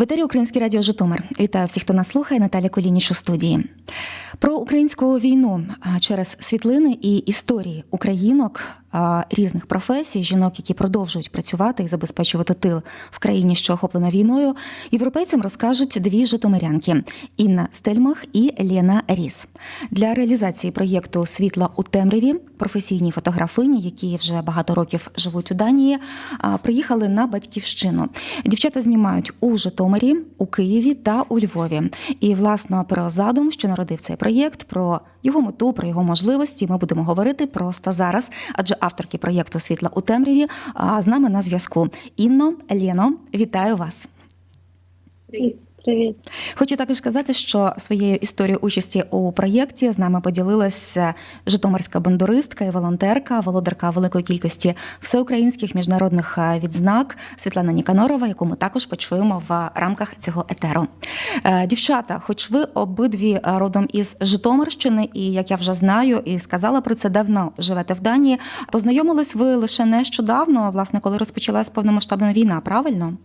В етері Українське радіо Житомир. Вітаю всіх, хто нас слухає. Наталя Колініч у студії. Про українську війну через світлини і історії українок різних професій, жінок, які продовжують працювати і забезпечувати тил в країні, що охоплена війною. Європейцям розкажуть дві житомирянки Інна Стельмах і Лена Ріс. Для реалізації проєкту Світла у темряві професійні фотографині, які вже багато років живуть у Данії, приїхали на батьківщину. Дівчата знімають у Житомирі, у Києві та у Львові. І власне про задум, що народив цей проєкт, про його мету, про його можливості. Ми будемо говорити просто зараз. Адже авторки проєкту Світла у темряві а, з нами на зв'язку. Інно, Лєно, вітаю вас. Привіт. Привіт. Хочу також сказати, що своєю історією участі у проєкті з нами поділилася Житомирська бандуристка і волонтерка, володарка великої кількості всеукраїнських міжнародних е, відзнак Світлана Ніканорова, яку ми також почуємо в рамках цього етеру. Е, Дівчата, хоч ви обидві родом із Житомирщини, і як я вже знаю і сказала про це давно живете в Данії. Познайомились ви лише нещодавно, власне, коли розпочалась повномасштабна війна, правильно?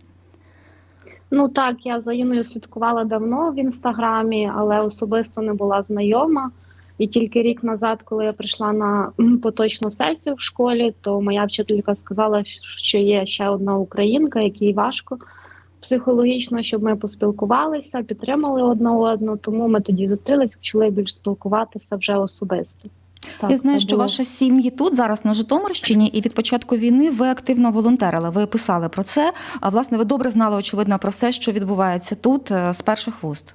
Ну так, я за Іною слідкувала давно в інстаграмі, але особисто не була знайома. І тільки рік назад, коли я прийшла на поточну сесію в школі, то моя вчителька сказала, що є ще одна українка, якій важко психологічно, щоб ми поспілкувалися, підтримали одна одну. Тому ми тоді зустрілися, почали більш спілкуватися вже особисто. Так, Я знаю, що було. ваші сім'ї тут зараз на Житомирщині, і від початку війни ви активно волонтерили. Ви писали про це. А власне, ви добре знали, очевидно, про все, що відбувається тут е, з перших вуст.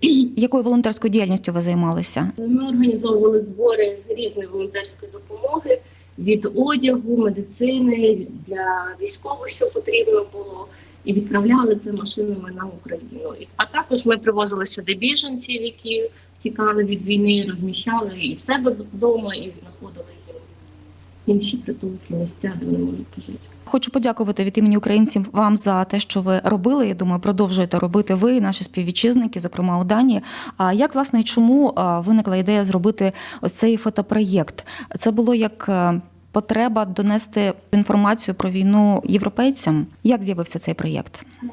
Якою волонтерською діяльністю ви займалися? Ми організовували збори різної волонтерської допомоги від одягу, медицини для військових, що потрібно було, і відправляли це машинами на Україну. А також ми привозили сюди біженців, які тікали від війни, розміщали і в себе вдома, і знаходили інші притулки, місця, де вони можуть пожити. Хочу подякувати від імені українців вам за те, що ви робили. Я думаю, продовжуєте робити ви, і наші співвітчизники, зокрема у Данії. А як власне і чому виникла ідея зробити ось цей фотопроєкт? Це було як е, потреба донести інформацію про війну європейцям. Як з'явився цей проєкт? Е,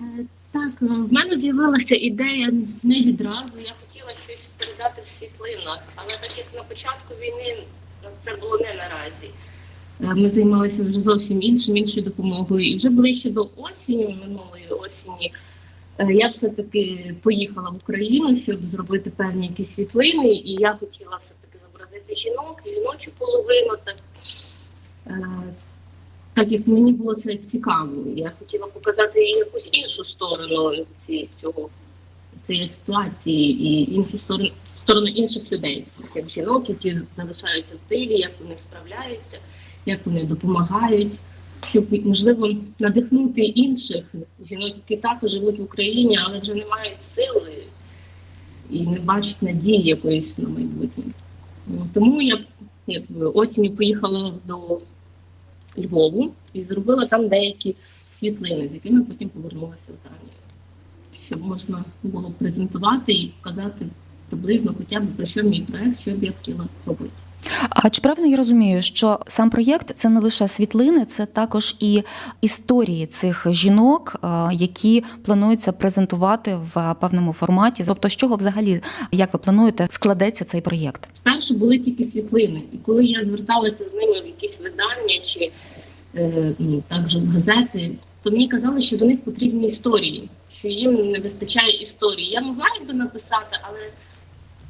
Так, е, в мене з'явилася ідея не відразу. Я хотіла щось передати в світлинах, але так як на початку війни е, це було не наразі. Е, Ми займалися вже зовсім іншим, іншою допомогою. І вже ближче до осені, минулої осені, е, я все-таки поїхала в Україну, щоб зробити певні якісь світлини. І я хотіла все-таки зобразити жінок, жіночу половину. Так, е, так як мені було це цікаво, я хотіла показати якусь іншу сторону цього цієї ситуації і іншу сторону сторону інших людей, як жінок, які залишаються в тилі, як вони справляються, як вони допомагають, щоб можливо надихнути інших жінок, які також живуть в Україні, але вже не мають сили і не бачать надії якоїсь на майбутнє. Тому я якби осінню поїхала до Львову і зробила там деякі світлини, з якими потім повернулася в Данію, щоб можна було презентувати і показати приблизно хоча б про що мій проект, що б я хотіла робити. А чи правильно я розумію, що сам проєкт це не лише світлини, це також і історії цих жінок, е, які планується презентувати в певному форматі? Тобто, з чого взагалі, як ви плануєте, складеться цей проєкт? Спершу були тільки світлини, і коли я зверталася з ними в якісь видання чи е, ну, також в газети, то мені казали, що до них потрібні історії, що їм не вистачає історії. Я могла якби написати, але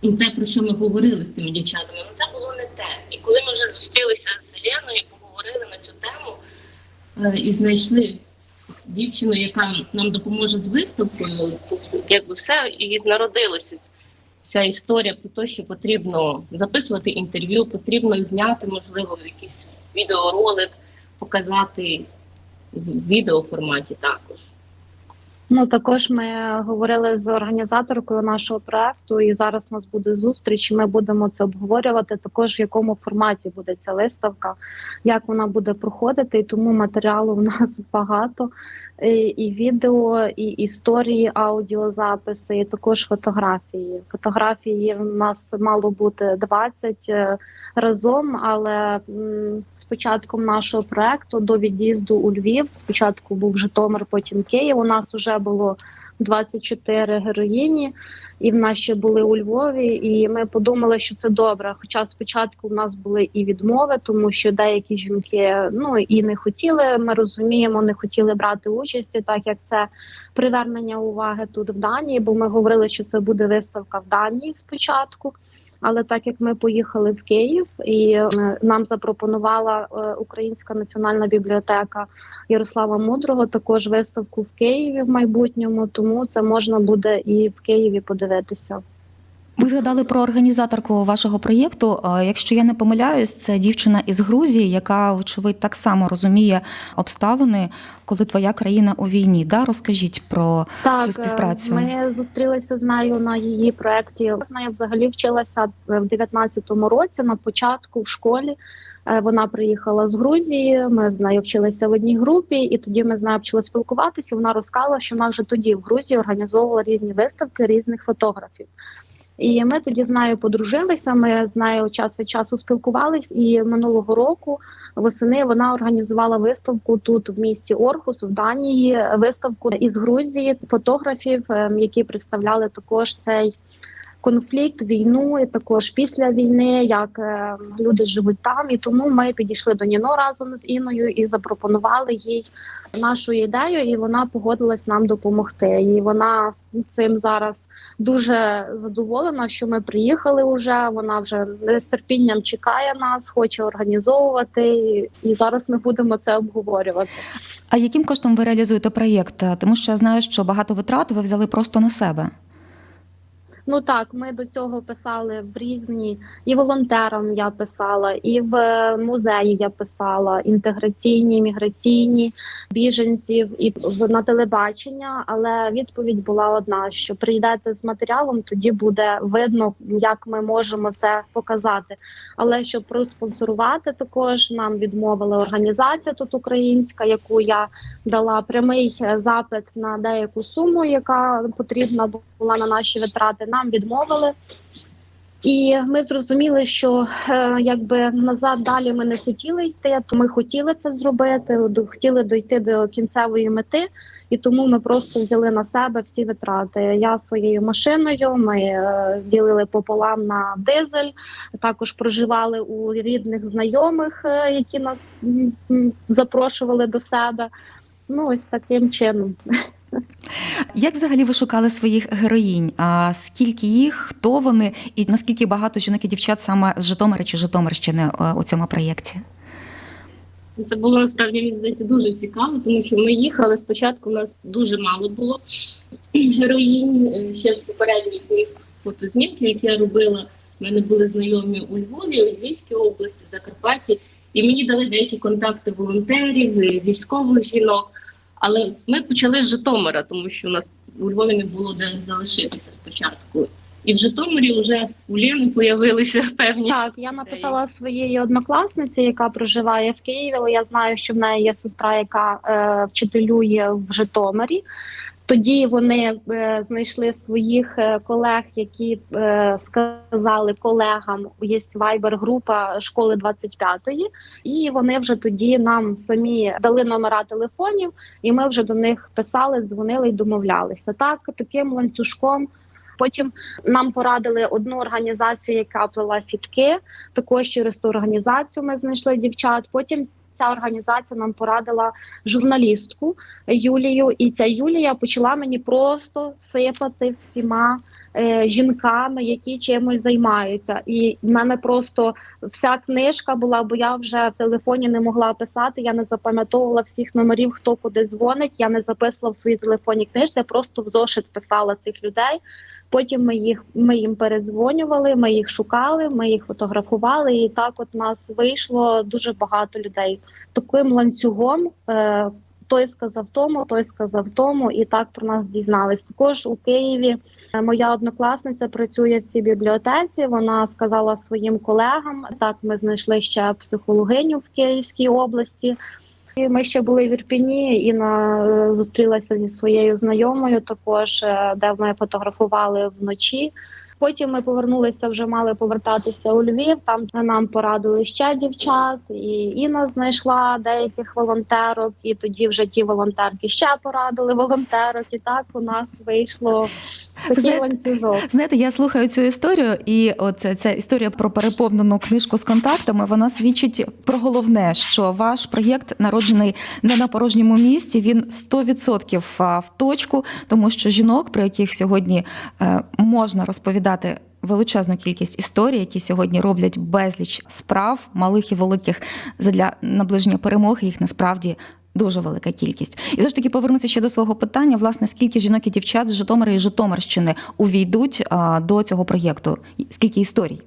ну, те, про що ми говорили з тими дівчатами, ну це було не те. І коли ми вже зустрілися з Леною поговорили на цю тему е, і знайшли дівчину, яка нам допоможе з виставкою, якби все і народилося ця історія про те, що потрібно записувати інтерв'ю, потрібно зняти, можливо, якийсь відеоролик, показати в відеоформаті також. Ну також ми говорили з організаторкою нашого проекту, і зараз у нас буде зустріч. Ми будемо це обговорювати. Також в якому форматі буде ця виставка, як вона буде проходити. І тому матеріалу в нас багато. І, і відео, і історії, аудіозаписи, і також фотографії. Фотографії в нас мало бути 20 е, разом, але з початком нашого проекту до від'їзду у Львів, спочатку був Житомир, потім Київ. У нас вже було 24 героїні. І в нас ще були у Львові, і ми подумали, що це добре. Хоча спочатку в нас були і відмови, тому що деякі жінки ну і не хотіли. Ми розуміємо, не хотіли брати участі, так як це привернення уваги тут в Данії. Бо ми говорили, що це буде виставка в Данії спочатку. Але так як ми поїхали в Київ, і е, нам запропонувала е, Українська національна бібліотека Ярослава Мудрого також виставку в Києві в майбутньому, тому це можна буде і в Києві подивитися. Ви згадали про організаторку вашого проєкту. Е, Якщо я не помиляюсь, це дівчина із Грузії, яка, вочевидь, так само розуміє обставини, коли твоя країна у війні. Да? Розкажіть про Так, цю співпрацю. е, ми зустрілися з нею на її проєкті. Нею взагалі вчилася в 19-му році на початку в школі. Е, Вона приїхала з Грузії. Ми з нею вчилися в одній групі, і тоді ми з нею почали спілкуватися. Вона розказала, що вона вже тоді в Грузії організовувала різні виставки різних фотографів. І ми тоді з нею подружилися. Ми з нею час від часу спілкувались. І минулого року восени вона організувала виставку тут в місті Орхус в Данії. Виставку із Грузії фотографів, ем, які представляли також цей конфлікт, війну, і також після війни, як е, люди живуть там. І тому ми підійшли до Ніно разом з Інною і запропонували їй нашу ідею, і вона погодилась нам допомогти. І вона цим зараз дуже задоволена, що ми приїхали вже. Вона вже з терпінням чекає нас, хоче організовувати, і, зараз ми будемо це обговорювати. А яким коштом ви реалізуєте проєкт? Тому що я знаю, що багато витрат ви взяли просто на себе. Ну так, ми до цього писали в різні і волонтерам я писала, і в е, музеї я писала інтеграційні, міграційні біженців, і на телебачення. Але відповідь була одна: що прийдете з матеріалом, тоді буде видно, як ми можемо це показати. Але щоб проспонсорувати, також нам відмовила організація тут українська, яку я дала прямий е, запит на деяку суму, яка потрібна була на наші витрати. Нам відмовили. І ми зрозуміли, що е, якби назад далі ми не хотіли йти, то ми хотіли це зробити, хотіли дойти до кінцевої мети, і тому ми просто взяли на себе всі витрати. Я своєю машиною ми е, ділили пополам на дизель, також проживали у рідних знайомих, е, які нас запрошували до себе. Ну ось таким чином. Як взагалі ви шукали своїх героїнь? А скільки їх, хто вони, і наскільки багато жінок і дівчат саме з Житомира чи Житомирщини е, у цьому проєкті? Це було насправді мені здається дуже цікаво, тому що ми їхали спочатку. У нас дуже мало було героїнь е, ще з попередніх моїх фотознімків, які я робила. У мене були знайомі у Львові, у Львівській області, Закарпатті, і мені дали деякі контакти волонтерів, військових жінок. Але ми почали з Житомира, тому що у нас у Львові не було де залишитися спочатку. І в Житомирі вже у Лєни з'явилися певні Так, я написала своїй однокласниці, яка проживає в Києві, але я знаю, що в неї є сестра, яка е, вчителює в Житомирі. Тоді вони е, знайшли своїх е, колег, які е, сказали колегам, є вайбер-група школи 25-ї, і вони вже тоді нам самі дали номера телефонів, і ми вже до них писали, дзвонили і домовлялися. Так, таким ланцюжком. Потім нам порадили одну організацію, яка плела сітки. Також через ту організацію ми знайшли дівчат. Потім ця організація нам порадила журналістку Юлію, і ця Юлія почала мені просто сипати всіма. Е, Жінками, які чимось займаються, і в мене просто вся книжка була, бо я вже в телефоні не могла писати. Я не запам'ятовувала всіх номерів, хто куди дзвонить. Я не записувала в своїй телефонній книжці. Я просто в зошит писала цих людей. Потім ми їх ми їм передзвонювали, ми їх шукали, ми їх фотографували, і так от нас вийшло дуже багато людей. Таким ланцюгом е, той сказав тому, той сказав тому, і так про нас дізнались. Також у Києві е, моя однокласниця працює в цій бібліотеці. Вона сказала своїм колегам. Так, ми знайшли ще психологиню в Київській області. І ми ще були в Ірпіні і на е, зустрілася зі своєю знайомою, також е, де ми фотографували вночі. Потім ми повернулися, вже мали повертатися у Львів. Там нам порадили ще дівчат, і Інна знайшла деяких волонтерок, і тоді вже ті волонтерки ще порадили волонтерок. І так у нас вийшло такий знаєте, ланцюжок. Знаєте, я слухаю цю історію, і от ця історія про переповнену книжку з контактами вона свідчить про головне, що ваш проєкт народжений не на порожньому місці. Він 100% в точку, тому що жінок, про яких сьогодні е, можна розповідати. Величезну кількість історій, які сьогодні роблять безліч справ, малих і великих задля наближення перемоги, їх насправді дуже велика кількість. І все ж таки повернуся ще до свого питання: власне, скільки жінок і дівчат з Житомира і Житомирщини увійдуть а, до цього проєкту? Скільки історій?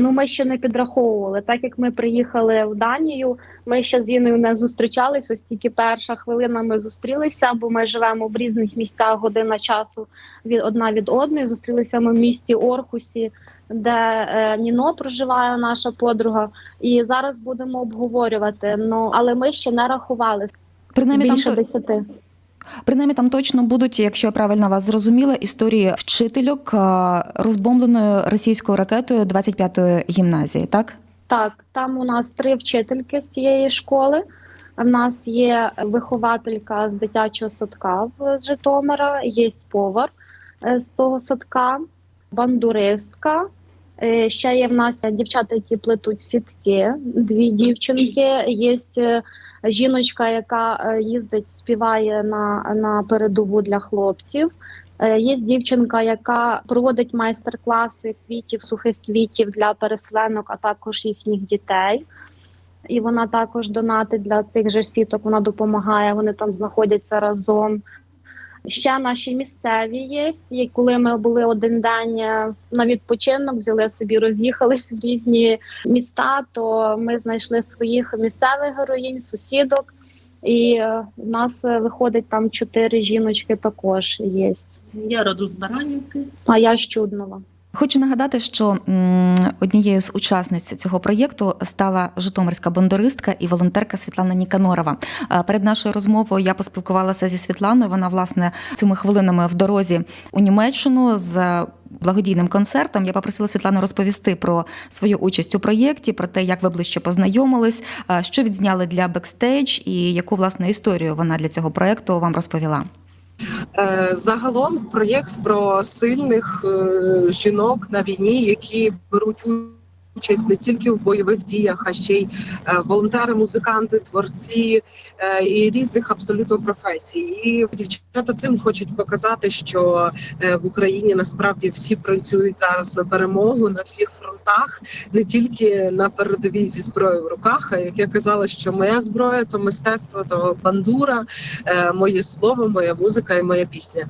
Ну, ми ще не підраховували. Так як ми приїхали в Данію, ми ще з Іною не зустрічались. Ось тільки перша хвилина ми зустрілися, бо ми живемо в різних місцях година часу від одна від одної. Зустрілися ми в місті Орхусі, де е, Ніно проживає наша подруга. І зараз будемо обговорювати. Ну але ми ще не рахували Принаймні там, більше десяти. Принаймні там точно будуть, якщо я правильно вас зрозуміла, історії вчительок розбомбленою російською ракетою 25-ї гімназії, так? Так, там у нас три вчительки з тієї школи. В нас є вихователька з дитячого садка з Житомира, є повар е, з того садка, бандуристка. Е, Ще є в нас дівчата, які плетуть сітки, дві дівчинки. Є е, жіночка, яка е, їздить, співає на, на передову для хлопців. Є дівчинка, яка проводить майстер-класи квітів, сухих квітів для переселенок, а також їхніх дітей. І вона також донатить для цих же сіток. Вона допомагає. Вони там знаходяться разом. Ще наші місцеві є. І коли ми були один день е, на відпочинок, взяли собі, роз'їхались в різні міста, то ми знайшли своїх місцевих героїнь, сусідок. І е, в нас е, виходить там чотири жіночки також є. Я роду з Баранівки. А я з Чуднова. Хочу нагадати, що однією з учасниць цього проєкту стала житомирська бандуристка і волонтерка Світлана Ніканорова. Е, Перед нашою розмовою я поспілкувалася зі Світланою. Вона власне цими хвилинами в дорозі у Німеччину з благодійним концертом. Я попросила Світлану розповісти про свою участь у проєкті, про те, як ви ближче познайомились, е, що відзняли для бекстейдж і яку власне історію вона для цього проєкту вам розповіла. Е, Загалом проєкт про сильних е, жінок на війні, які беруть участь не тільки в бойових діях, а ще й е, волонтери, музиканти, творці е, і різних абсолютно професій. І дівчата цим хочуть показати, що е, в Україні насправді всі працюють зараз на перемогу на всіх фронтах, не тільки на передовій зі зброєю в руках. А як я казала, що моя зброя то мистецтво, то бандура, моє слово, моя музика і моя пісня.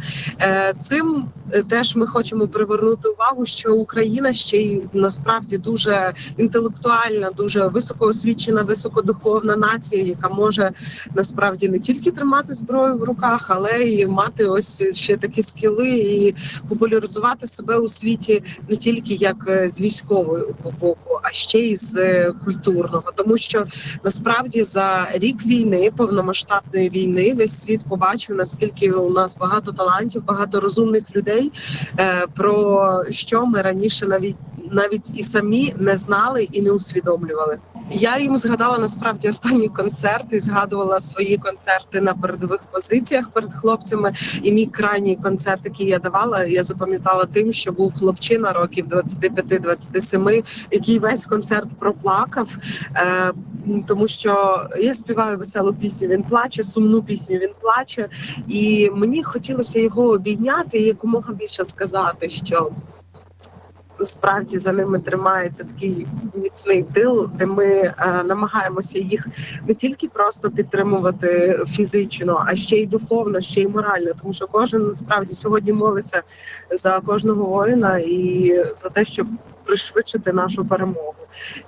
Цим теж ми хочемо привернути увагу, що Україна ще й насправді дуже інтелектуальна, дуже високоосвічена, високодуховна нація, яка може насправді не тільки тримати зброю в руках, але й мати ось ще такі скіли і популяризувати себе у світі не тільки як е, з військового боку, а ще й з е, культурного, тому що насправді за рік війни, повномасштабної війни, весь світ побачив наскільки у нас багато талантів, багато розумних людей, е, про що ми раніше навіть навіть і самі не знали і не усвідомлювали. Я їм згадала насправді останній концерт і згадувала свої концерти на передових позиціях перед хлопцями. І мій крайній концерт, який я давала, я запам'ятала тим, що був хлопчина років 25-27, який весь концерт проплакав, е, тому що я співаю веселу пісню. Він плаче, сумну пісню. Він плаче, і мені хотілося його обійняти і якомога більше сказати, що насправді за ними тримається такий міцний тил, де ми е, намагаємося їх не тільки просто підтримувати фізично, а ще й духовно, ще й морально. Тому що кожен насправді сьогодні молиться за кожного воїна і за те, щоб пришвидшити нашу перемогу.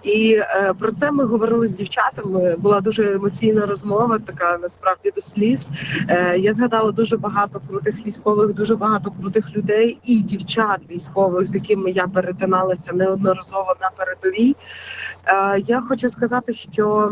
І е, про це ми говорили з дівчатами. Була дуже емоційна розмова, така насправді до сліз. Е, я згадала дуже багато крутих військових, дуже багато крутих людей і дівчат військових, з якими я перетиналася неодноразово на передовій. Е, я хочу сказати, що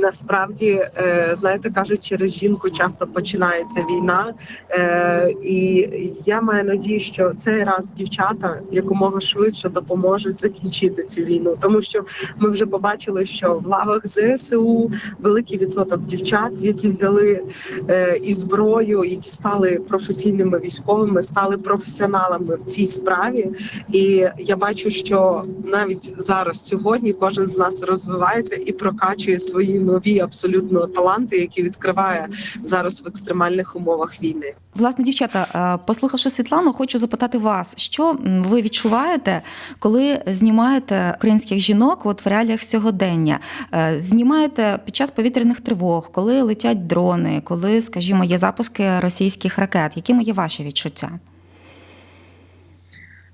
Насправді, е, знаєте, кажуть, через жінку часто починається війна, Е, і я маю надію, що цей раз дівчата якомога швидше допоможуть закінчити цю війну, тому що ми вже побачили, що в лавах ЗСУ великий відсоток дівчат, які взяли е, і зброю, які стали професійними військовими, стали професіоналами в цій справі. І я бачу, що навіть зараз сьогодні кожен з нас розвивається і прокачує свої нові абсолютно таланти, які відкриває зараз в екстремальних умовах війни. Власне, дівчата, е, послухавши Світлану, хочу запитати вас, що ви відчуваєте, коли знімаєте українських жінок от в реаліях сьогодення? Е, Знімаєте під час повітряних тривог, коли летять дрони, коли, скажімо, є запуски російських ракет. Якими є ваші відчуття?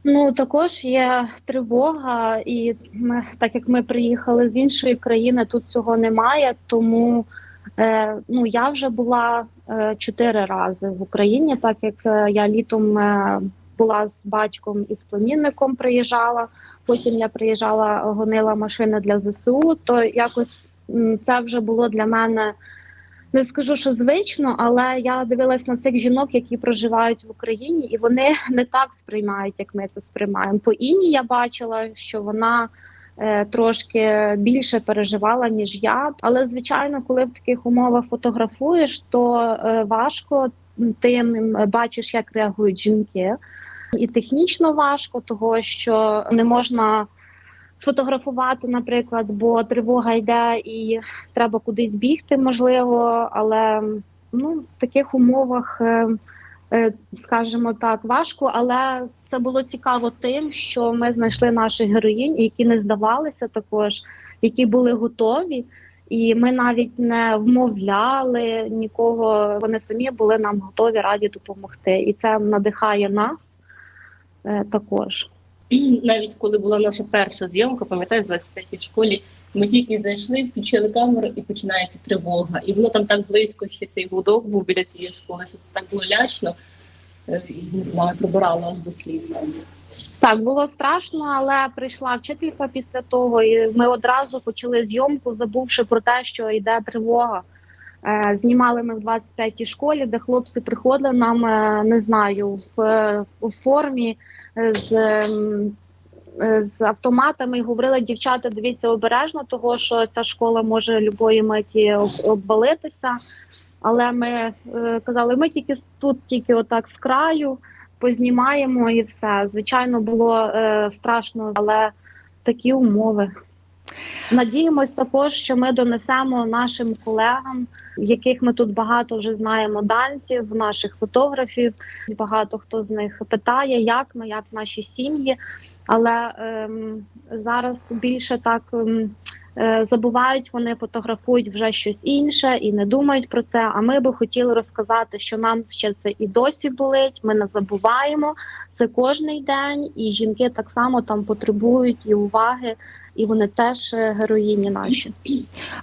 Ну також є тривога, і ми, так як ми приїхали з іншої країни, тут цього немає. Тому е, ну я вже була е, чотири рази в Україні, так як е, я літом е, була з батьком і з племінником приїжджала. Потім я приїжджала, гонила машини для ЗСУ. То якось це вже було для мене. Не скажу, що звично, але я дивилась на цих жінок, які проживають в Україні, і вони не так сприймають, як ми це сприймаємо. По Іні я бачила, що вона е, трошки більше переживала, ніж я. Але звичайно, коли в таких умовах фотографуєш, то е, важко ти бачиш, як реагують жінки. І технічно важко, того що не можна сфотографувати, наприклад, бо тривога йде і треба кудись бігти, можливо, але ну, в таких умовах, е, е, скажімо так, важко. Але це було цікаво тим, що ми знайшли наших героїнь, які не здавалися також, які були готові. І ми навіть не вмовляли нікого. Вони самі були нам готові раді допомогти, і це надихає нас е, також. Навіть коли була наша перша зйомка, пам'ятаєш, в 25-й школі, ми тільки зайшли, включили камеру і починається тривога. І воно там так близько ще цей гудок був біля цієї школи, що це так було лячно. Е, і, Не знаю, пробирало аж до сліз. Так, було страшно, але прийшла вчителька після того, і ми одразу почали зйомку, забувши про те, що йде тривога. Е, Знімали ми в 25-й школі, де хлопці приходили нам, е, не знаю, в, у формі з, ем, е, з автоматами і говорили, дівчата, дивіться обережно, того що ця школа може любої миті обвалитися. Але ми е, казали, ми тільки тут, тільки отак з краю познімаємо і все. Звичайно, було е, страшно, але такі умови. Надіємось також, що ми донесемо нашим колегам, яких ми тут багато вже знаємо данців, наших фотографів. Багато хто з них питає, як ми, як наші сім'ї. Але ем, зараз більше так ем, е, забувають, вони фотографують вже щось інше і не думають про це. А ми би хотіли розказати, що нам ще це і досі болить. Ми не забуваємо це кожний день, і жінки так само там потребують і уваги, і вони теж е, героїні наші.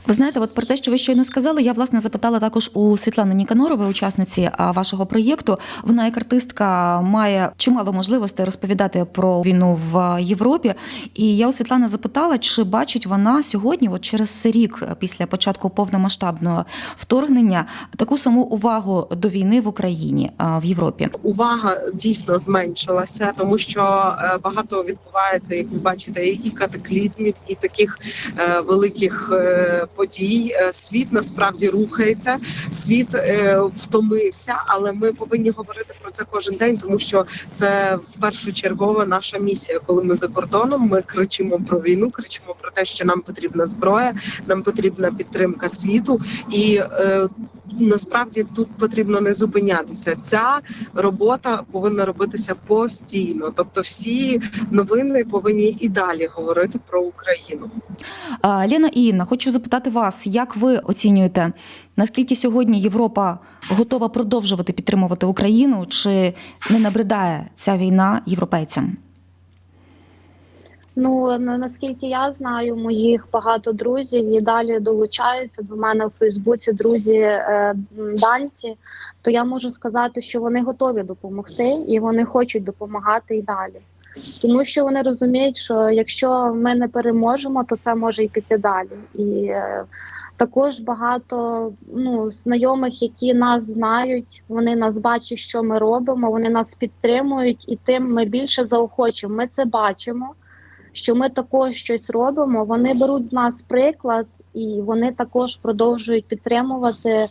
Ви знаєте, от про те, що ви щойно сказали, я власне запитала також у Світлани Ніканорової, учасниці вашого проєкту. Вона як артистка має чимало можливостей розповідати про війну в Європі. І я у Світлани запитала, чи бачить вона сьогодні, от через рік після початку повномасштабного вторгнення, таку саму увагу до війни в Україні в Європі. увага дійсно зменшилася, тому що е, багато відбувається, як ви бачите, і катаклізмів, і таких е, великих е, подій. Е, Світ насправді рухається, світ е, втомився, але ми повинні говорити про це кожен день, тому що це в першу чергова наша місія. Коли ми за кордоном, ми кричимо про війну, кричимо про те, що нам потрібна зброя, нам потрібна підтримка світу і. е, Насправді тут потрібно не зупинятися. Ця робота повинна робитися постійно. Тобто, всі новини повинні і далі говорити про Україну. Лена і Інна, хочу запитати вас, як ви оцінюєте, наскільки сьогодні Європа готова продовжувати підтримувати Україну, чи не набридає ця війна європейцям? Ну наскільки я знаю, моїх багато друзів і далі долучаються до мене у Фейсбуці. Друзі е, данці, то я можу сказати, що вони готові допомогти і вони хочуть допомагати і далі. Тому що вони розуміють, що якщо ми не переможемо, то це може і піти далі. І е, Також багато ну, знайомих, які нас знають, вони нас бачать, що ми робимо, вони нас підтримують, і тим ми більше заохочуємо. Ми це бачимо, що ми також щось робимо. Вони беруть з нас приклад, і вони також продовжують підтримувати.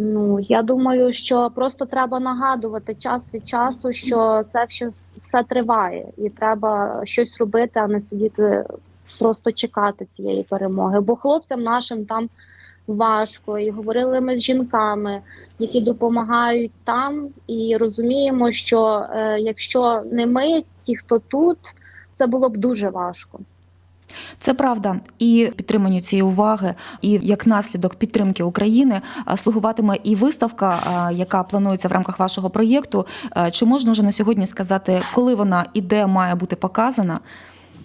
Ну я думаю, що просто треба нагадувати час від часу, що це все, все триває, і треба щось робити, а не сидіти просто чекати цієї перемоги. Бо хлопцям нашим там важко. І говорили ми з жінками, які допомагають там, і розуміємо, що е, якщо не ми, ті, хто тут, це було б дуже важко. Це правда, і підтриманню цієї уваги, і як наслідок підтримки України слугуватиме і виставка, яка планується в рамках вашого проєкту. Чи можна вже на сьогодні сказати, коли вона і де має бути показана?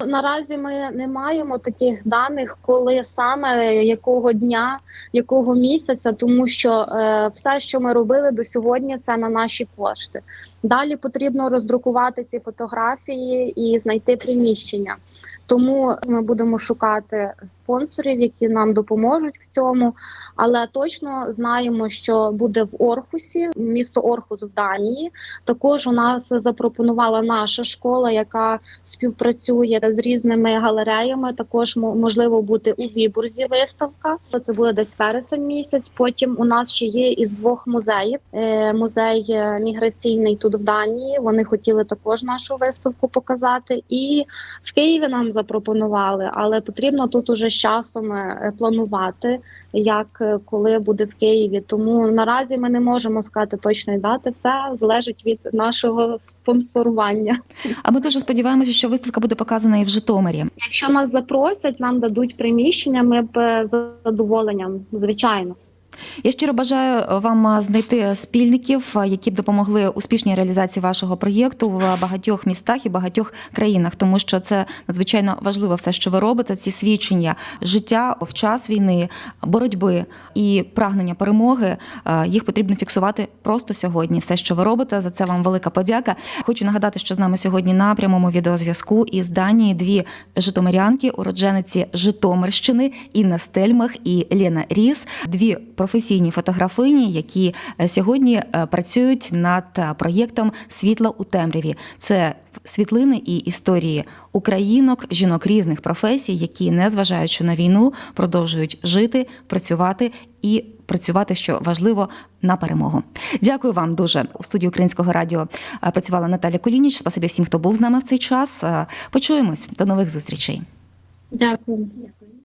Наразі ми не маємо таких даних, коли саме якого дня, якого місяця, тому що е, все, що ми робили до сьогодні, це на наші кошти. Далі потрібно роздрукувати ці фотографії і знайти приміщення. Тому ми будемо шукати спонсорів, які нам допоможуть в цьому. Але точно знаємо, що буде в Орхусі, місто Орхус в Данії. Також у нас запропонувала наша школа, яка співпрацює з різними галереями. Також можливо бути у Вібурзі виставка. Це буде десь вересень місяць. Потім у нас ще є із двох музеїв. Е, Музей е, міграційний тут в Данії. Вони хотіли також нашу виставку показати. І в Києві нам запропонували, але потрібно тут уже з часом е, планувати, як е, коли буде в Києві. Тому наразі ми не можемо сказати точної дати. Все залежить від нашого спонсорування. А ми дуже сподіваємося, що виставка буде показана і в Житомирі. Якщо нас запросять, нам дадуть приміщення. Ми б е, з задоволенням, звичайно. Я щиро бажаю вам знайти спільників, які б допомогли успішній реалізації вашого проєкту в багатьох містах і багатьох країнах, тому що це надзвичайно важливо все, що ви робите. Ці свідчення життя в час війни, боротьби і прагнення перемоги. е, Їх потрібно фіксувати просто сьогодні. Все, що ви робите, за це вам велика подяка. Хочу нагадати, що з нами сьогодні на прямому відеозв'язку із Данії дві житомирянки, уроджениці Житомирщини Інна Стельмах і Лена Ріс, дві професійні фотографині, які е, сьогодні е, працюють над е, проєктом Світло у темряві. Це світлини і історії українок, жінок різних професій, які, незважаючи на війну, продовжують жити, працювати і працювати, що важливо, на перемогу. Дякую вам дуже. У студії Українського радіо працювала Наталя Колініч. Спасибі всім, хто був з нами в цей час. Почуємось. До нових зустрічей. Дякую.